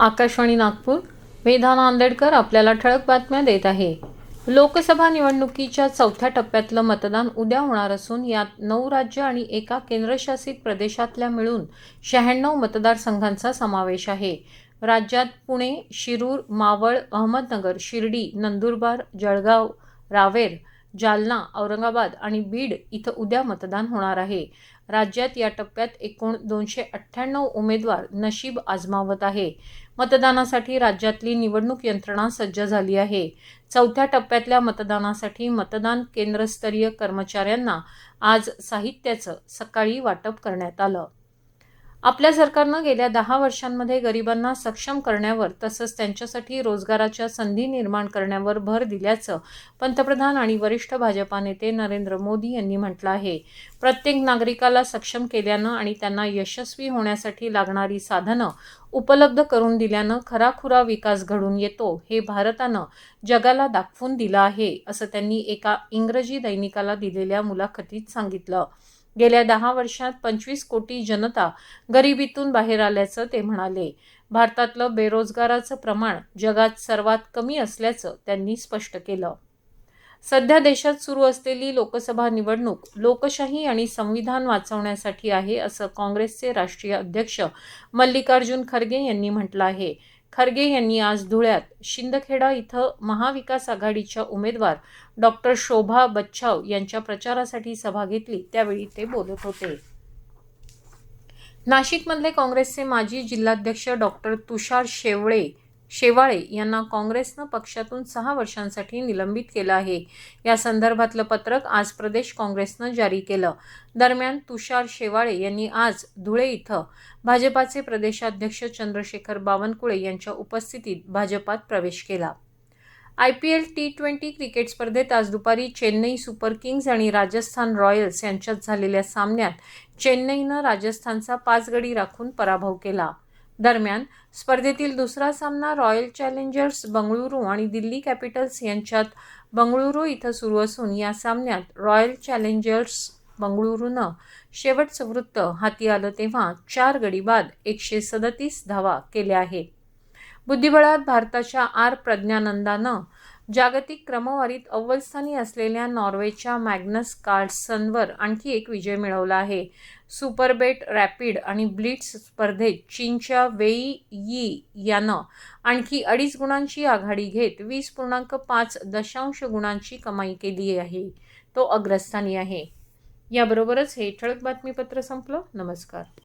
आकाशवाणी नागपूर. वेदान नांदेडकर आपल्याला ठळक बातम्या देत आहे. लोकसभा निवडणुकीच्या चौथ्या टप्प्यातलं मतदान उद्या होणार असून यात नऊ राज्य आणि एका केंद्रशासित प्रदेशातल्या मिळून शहाण्णव मतदारसंघांचा समावेश आहे. राज्यात पुणे शिरूर मावळ अहमदनगर शिर्डी नंदुरबार जळगाव रावेर जालना औरंगाबाद आणि बीड इथं उद्या मतदान होणार आहे. राज्यात या टप्प्यात एकूण दोनशे अठ्ठ्याण्णव उमेदवार नशीब आजमावत आहे. मतदानासाठी राज्यातली निवडणूक यंत्रणा सज्ज झाली आहे. चौथ्या टप्प्यातल्या मतदानासाठी मतदान केंद्रस्तरीय कर्मचाऱ्यांना आज साहित्याचं सकाळी वाटप करण्यात आलं. आपल्या सरकारनं गेल्या दहा वर्षांमध्ये गरिबांना सक्षम करण्यावर तसंच त्यांच्यासाठी रोजगाराच्या संधी निर्माण करण्यावर भर दिल्याचं पंतप्रधान आणि वरिष्ठ भाजपा नेते नरेंद्र मोदी यांनी म्हटलं आहे. प्रत्येक नागरिकाला सक्षम केल्यानं आणि त्यांना यशस्वी होण्यासाठी लागणारी साधनं उपलब्ध करून दिल्यानं खराखुरा विकास घडून येतो हे भारतानं जगाला दाखवून दिलं आहे असं त्यांनी एका इंग्रजी दैनिकाला दिलेल्या मुलाखतीत सांगितलं. गेल्या दहा वर्षात पंचवीस कोटी जनता गरिबीतून बाहेर आल्याचं ते म्हणाले. भारतातलं बेरोजगाराचं प्रमाण जगात सर्वात कमी असल्याचं त्यांनी स्पष्ट केलं. सध्या देशात सुरू असलेली लोकसभा निवडणूक लोकशाही आणि संविधान वाचवण्यासाठी आहे असं काँग्रेसचे राष्ट्रीय अध्यक्ष मल्लिकार्जुन खरगे यांनी म्हटलं आहे. खरगे यांनी आज धुळ्यात शिंदखेडा इथं महाविकास आघाडीच्या उमेदवार डॉक्टर शोभा बच्छाव यांच्या प्रचारासाठी सभा घेतली. त्यावेळी ते बोलत होते. नाशिकमधले काँग्रेसचे माजी जिल्हाध्यक्ष डॉक्टर तुषार शेवळे शेवाळे यांना काँग्रेसनं पक्षातून सहा वर्षांसाठी निलंबित केलं आहे. या संदर्भातलं पत्रक आज प्रदेश काँग्रेसनं जारी केलं. दरम्यान तुषार शेवाळे यांनी आज धुळे इथं भाजपाचे प्रदेशाध्यक्ष चंद्रशेखर बावनकुळे यांच्या उपस्थितीत भाजपात प्रवेश केला. I P L T twenty cricket स्पर्धेत आज दुपारी चेन्नई सुपर किंग्ज आणि राजस्थान रॉयल्स यांच्यात झालेल्या सामन्यात चेन्नईनं राजस्थानचा पाच गडी राखून पराभव केला. दरम्यान स्पर्धेतील दुसरा सामना रॉयल चॅलेंजर्स बंगळुरू आणि दिल्ली कॅपिटल्स यांच्यात बंगळुरू इथं सुरू असून या सामन्यात रॉयल चॅलेंजर्स बंगळुरूनं शेवटचं वृत्त हाती आलं तेव्हा चार गडी बाद एकशे सदतीस धावा केल्या आहेत. बुद्धिबळात भारताच्या आर प्रज्ञानंदानं जागतिक क्रमवारीत अव्वलस्थानी असलेल्या नॉर्वेच्या मॅग्नस कार्लसनवर आणखी एक विजय मिळवला आहे. सुपरबेट रॅपिड आणि ब्लिट्स स्पर्धेत चीनच्या वेई यी यानं आणखी अडीच गुणांची आघाडी घेत वीस पूर्णांक पाच दशांश गुणांची कमाई केली आहे. तो अग्रस्थानी आहे. याबरोबरच हे ठळक बातमीपत्र संपलं. नमस्कार.